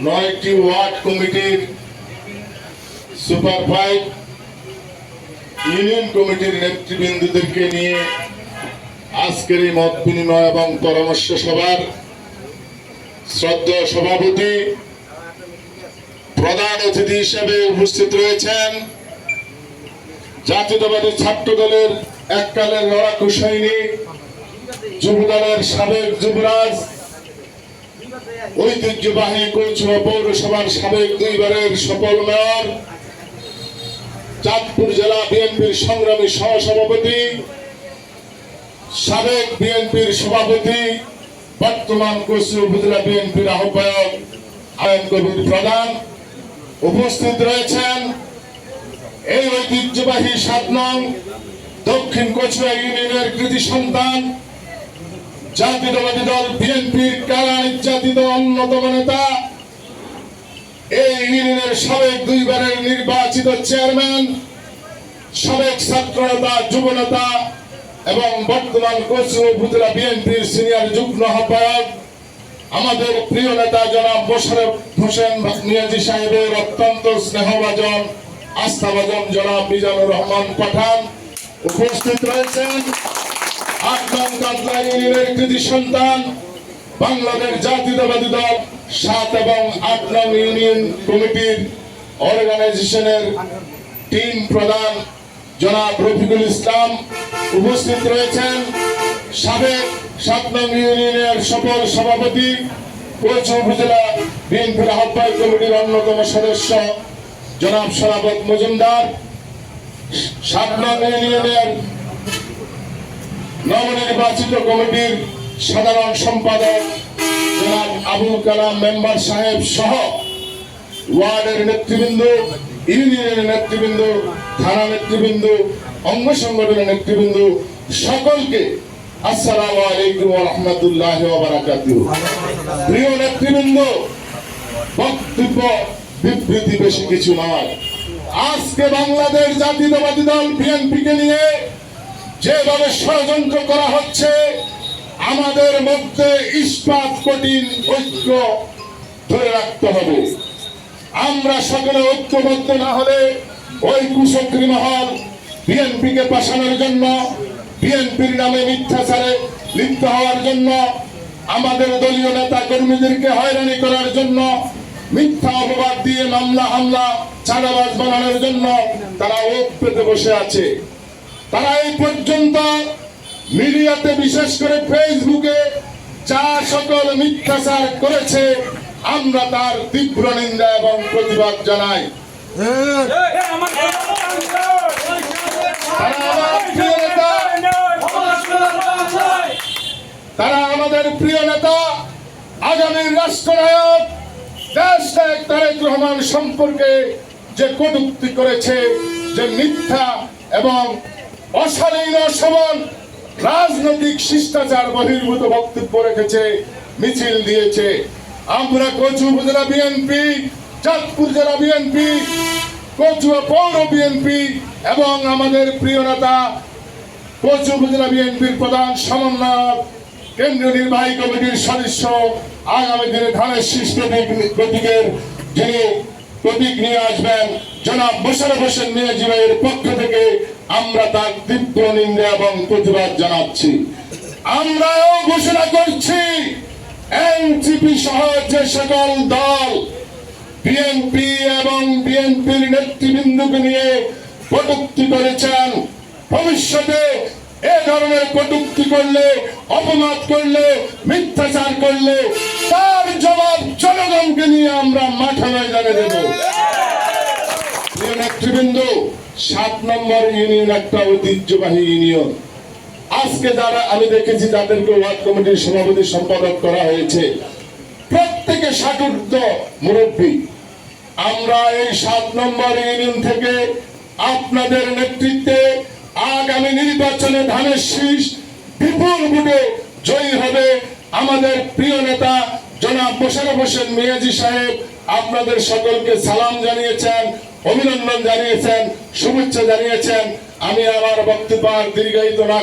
নয়টি ওয়ার্ড কমিটির super five union কমিটির নেতৃবৃন্দদেরকে নিয়ে আজকের এই মত বিনিময় এবং পরামর্শ সভার শ্রদ্ধা সভাপতি, প্রধান অতিথি হিসেবে উপস্থিত রয়েছেন জাতীয়তাবাদী ছাত্র দলের এককালের লড়াকু সৈনিক যুব দলের সাবেক যুবরাজ ঐতিহ্যবাহী কৌচুয়া পৌরসভার সাবেক দুইবারের সফল মেয়র, চাঁদপুর জেলা বিএনপির সংগ্রামী সহসভাপতি, সাবেক বিএনপির সভাপতি, বর্তমান কচুয়া উপজেলা বিএনপির আহ্বায়ক আয়ন কবির প্রধান উপস্থিত রয়েছেন। এই ঐতিহ্যবাহী সাত নং দক্ষিণ কচুয়া ইউনিয়নের কৃতি সন্তান জাতীয়তাবাদী দল, বিএনপির কারা নির্যাতিত অন্যতম নেতা? এই ইউনিয়নের সাবেক দুইবারের নির্বাচিত চেয়ারম্যান, সাবেক ছাত্র নেতা, যুব নেতা এবং বর্তমান কচু উপজেলা বিএনপির সিনিয়র যুগ্ম আহ্বায়ক, আমাদের প্রিয় নেতা জনাব মোশারফ হোসেন, মিয়াজি সাহেবের অত্যন্ত স্নেহভাজন, আস্থাভাজন জনাব মিজানুর রহমান পাঠান। উপস্থিত রয়েছেন আটমান কাতলা ইউনিয়নের কৃতি সন্তান, বাংলাদেশ জাতীয়তাবাদী দল, সাত এবং আট নং ইউনিয়ন কমিটির অর্গানাইজেশনের টিম প্রধান জনাব রফিকুল ইসলাম উপস্থিত রয়েছেন। সাবেক সাত নং ইউনিয়নের সফল সভাপতি, কোচ উপজেলা বিএনপির আহ্বায়ক কমিটির অন্যতম সদস্য জনাব সরাবত মজুমদার। সাত নং ইউনিয়নের নবনির্বাচিত কমিটির সাধারণ সম্পাদক জনাব আবুল কালাম মেম্বার সাহেব সহ ওয়ার্ডের নেতৃবৃন্দ, ইউনিয়নের নেতৃবৃন্দ, থানা নেতৃবৃন্দ, অঙ্গ সংগঠনের নেতৃবৃন্দ, সকলকে আসসালামু আলাইকুম রাহমাতুল্লাহি প্রিয় নেতৃবৃন্দ, বক্তব্য বিবৃতি বেশি কিছু নয়। আজকে বাংলাদেশ জাতীয়তাবাদী দল, বিএনপিকে নিয়ে যেভাবে ষড়যন্ত্র করা হচ্ছে, আমাদের মধ্যে ইস্পাত, কঠিন ঐক্য ধরে রাখতে হবে। আমরা সকলে ঐক্যবদ্ধ না হলে ওই কুশক্রী মহল বিএনপিকে পাশানোর জন্য, বিএনপির নামে মিথ্যাচারে লিপ্ত হওয়ার জন্য, আমাদের দলীয় নেতা কর্মীদেরকে হয়রানি করার জন্য, মিথ্যা অপবাদ দিয়ে মামলা, হামলা, চাঁদাবাজ বানানোর জন্য তারা ওপ পেতে বসে আছে। তারা এই পর্যন্ত মিডিয়াতে বিশেষ করে ফেসবুকে যা সকল মিথ্যাচার করেছে, আমরা তার তীব্র নিন্দা এবং প্রতিবাদ জানাই। তারা আমাদের প্রিয় নেতা, আগামী রাষ্ট্রনায়ক, দেশ নায়ক তারেক রহমান সম্পর্কে যে কটুক্তি করেছে, যে মিথ্যা এবং অশালীন সমান রাজনৈতিক শিষ্টাচার বহির্ভূত বক্তব্য রেখেছে, মিছিল দিয়েছে। আমরা কচু উপজেলা বিএনপি চাঁদপুর জেলা বিএনপি কচুয়া পৌর বিএনপি এবং আমাদের প্রিয় নেতা কচু উপজেলা বিএনপির প্রধান সমন্বয়ক, কেন্দ্রীয় নির্বাহী কমিটির সদস্য, আগামী দিনে ধানের শীর্ষ প্রতীকের যিনি প্রতীক নিয়ে আসবেন, জনাব মোশারফ হোসেন মিয়াজি ভাইয়ের পক্ষ থেকে আমরা তার তীব্র নিন্দা এবং প্রতিবাদ জানাচ্ছি। আমরাও ঘোষণা করছি এনসিপি সহ যে সকল দল বিএনপি এবং বিএনপির নেতৃবৃন্দকে নিয়ে কটুক্তি করেছেন, ভবিষ্যতে এ ধরনের কটুক্তি করলে, অপবাদ করলে, মিথ্যাচার করলে, তার জবাব জনগণকে নিয়ে আমরা মাঠে ময়দানে দেব। নেতৃবৃন্দ, সাত নম্বর ইউনিয়ন একটা ঐতিহ্যবাহী ইউনিয়ন। আজকে যারা আমি দেখেছি ওয়ার্ড কমিটির সভাপতি সম্পাদক করা হয়েছে। প্রত্যেকে মুরব্বী। আমরা এই সাত নম্বর ইউনিয়ন থেকে আপনাদের নেতৃত্বে আগামী নির্বাচনে ধানের শীষ বিপুল ভোটে জয়ী হবে আমাদের প্রিয় নেতা জনাব মোশারফ হোসেন মিয়াজি সাহেব আপনাদের সকলকে সালাম জানিয়েছেন, অভিনন্দন জানিয়েছেন, শুভেচ্ছা জানিয়েছেন। আমি আমার বক্তব্য দীর্ঘায়িত না